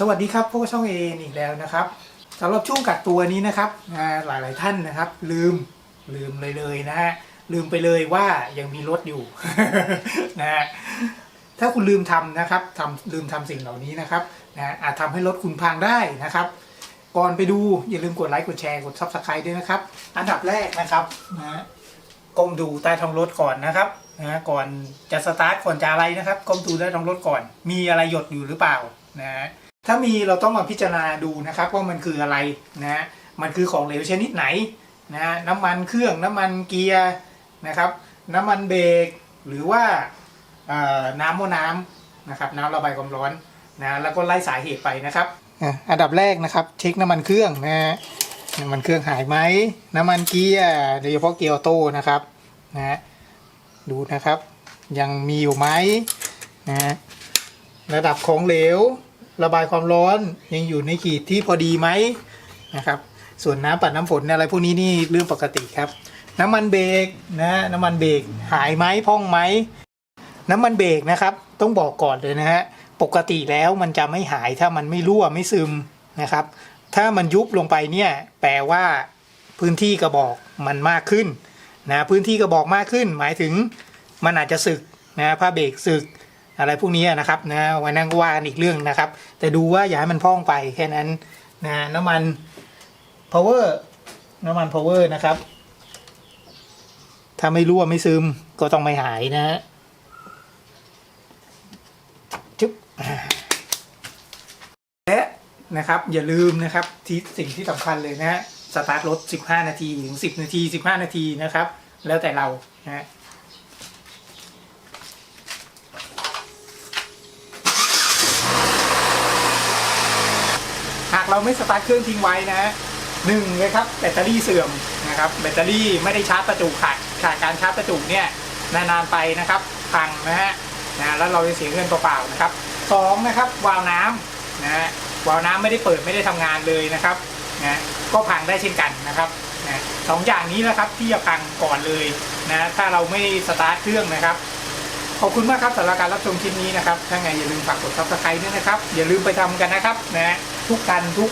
สวัสดีครับพวกบช่องเออีกแล้วนะครับสำหรับช่วงกักตัวนี้นะครับอ่ายหลายท่านนะครับ ลืมลืมเลยเลยนะฮะลืมไปเลยว่ายังมีรถอยู่นะฮะถ้าคุณลืมทำนะครับทำลืมทำสิ่งเหล่านี้นะครับนะอาจทำให้รถคุณพังได้นะครับ ก่อนไปดูอย่าลืมกดไลค์กดแชร์กด subscribe ด้วยนะครับ อันดับแรกนะครับนะฮะก้มดูใต้ท้องรถก่อนนะครับนะฮะก่อนจะสตาร์ทก่อนจะอะไรนะครับก้มดูใต้ท้องรถก่อน มีอะไรหยดอยู่หรือเปล่านะฮะ ถ้ามีเราต้องมาพิจารณาดูนะครับว่ามันคืออะไรนะมันคือของเหลวชนิดไหนนะน้ำมันเครื่องน้ำมันเกียร์นะครับ น้ำมันเบรกหรือว่าน้ำมน้ำนะครับน้ำระบายความร้อนนะแล้วก็ไล่สาเหตุไปนะครับอะอันดับแรกนะครับเช็คน้ำมันเครื่องนะน้ำมันเครื่องหายไหมน้ำมันเกียร์โดยเฉพาะเกียร์ออโต้นะครับนะดูนะครับยังมีอยู่ไหมนะระดับของเหลว ระบายความร้อนยังอยู่ในขีดที่พอดีไหมนะครับ ส่วนน้ำปัดน้ำฝนอะไรพวกนี้นี่เรื่องปกติครับ น้ำมันเบรกนะน้ำมันเบรกหายไหมพองไหมน้ำมันเบรกนะครับ ต้องบอกก่อนเลยนะฮะปกติแล้วมันจะไม่หายถ้ามันไม่รั่วไม่ซึมนะครับ ถ้ามันยุบลงไปเนี่ยแปลว่าพื้นที่กระบอกมันมากขึ้นนะพื้นที่กระบอกมากขึ้น หมายถึงมันอาจจะสึกนะผ้าเบรกสึก อะไรพวกนี้นะครับนะวันนั้นก็ว่ากันอีกเรื่องนะครับ แต่ดูว่าอย่าให้มันพองไปแค่นั้นนะน้ำมัน power น้ำมัน power นะครับ ถ้าไม่รั่วไม่ซึมก็ต้องไม่หายนะฮะจุ๊บและนะครับ อย่าลืมนะครับที่สิ่งที่สำคัญเลยนะฮะสตาร์ทรถ 15 นาที ถึง 10 นาที 15 นาทีนะครับ แล้วแต่เรานะฮะ หากเราไม่สตาร์ทเครื่องทิ้งไว้นะหนึ่งเลยครับแบตเตอรี่เสื่อมนะครับแบตเตอรี่ไม่ได้ชาร์จประจุขาดขาดการชาร์จประจุเนี่ยนานๆไปนะครับพังนะฮะนะแล้วเราจะเสียเงินเปล่าๆนะครับสองนะครับวาล์วน้ำนะฮะวาล์วน้ำไม่ได้เปิดไม่ได้ทำงานเลยนะครับนะก็พังได้เช่นกันนะครับนะสองอย่างนี้นะครับที่จะพังก่อนเลยนะถ้าเราไม่สตาร์ทเครื่องนะครับขอบคุณมากครับสำหรับการรับชมคลิปนี้นะครับถ้าไงอย่าลืมฝากกดซับสไครต์ด้วยนะครับ อย่าลืมไปทำกันนะครับนะฮะ ทุกกันทุก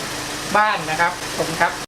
บ้านนะครับผมครับ